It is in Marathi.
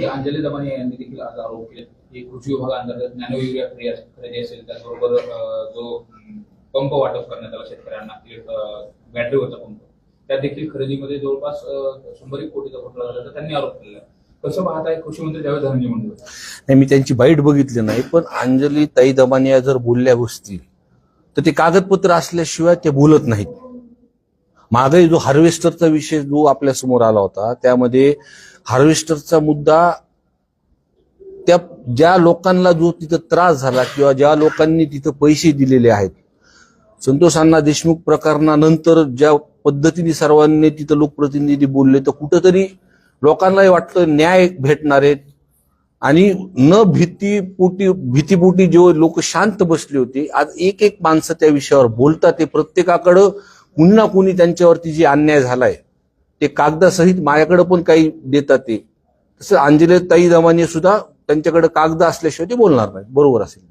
ही अंजली दमाने यांनी देखील आज आरोप केले. की कृषी विभागाअंतर्गत नॅनो युरिया खरेदी असेल- त्याचबरोबर जो पंप वाटप करण्यात आला शेतकऱ्यांना बॅटरीवरचा पंप. त्या देखील खरेदीमध्ये जवळपास शंभर एक कोटीचा घोटाळा झाला त्यांनी आरोप केलेला कसं पाहताय कृषी मंत्री त्यावेळी धनंजय मुंडे नाही मी त्यांची बाईट बघितली नाही पण अंजली ताई दमानिया जर बोलल्या बसतील तर ते कागदपत्र असल्याशिवाय ते बोलत नाहीत. मागे जो हार्वेस्टरचा विषय जो आपल्यासमोर आला होता त्यामध्ये हार्वेस्टरचा मुद्दा त्या ज्या लोकांना जो तिथं त्रास झाला किंवा ज्या लोकांनी तिथं पैसे दिलेले आहेत संतोष अण्णा देशमुख प्रकरणानंतर ज्या पद्धतीने सर्वांनी तिथं लोकप्रतिनिधी बोलले तर कुठंतरी लोकांनाही वाटतं न्याय भेटणार आहेत आणि न भीतीपोटी भीतीपोटी जे लोक शांत बसले होते आज एक एक माणसं त्या विषयावर बोलतात ते प्रत्येकाकडं कुणी ना कुणी त्यांच्यावरती जे अन्याय झालाय ते कागदासहित माझ्याकडे पण काही देतात ते. तसं अंजली ताई दमाने सुद्धा त्यांच्याकडे कागद असल्याशिवाय ते बोलणार नाहीत. बरोबर असेल.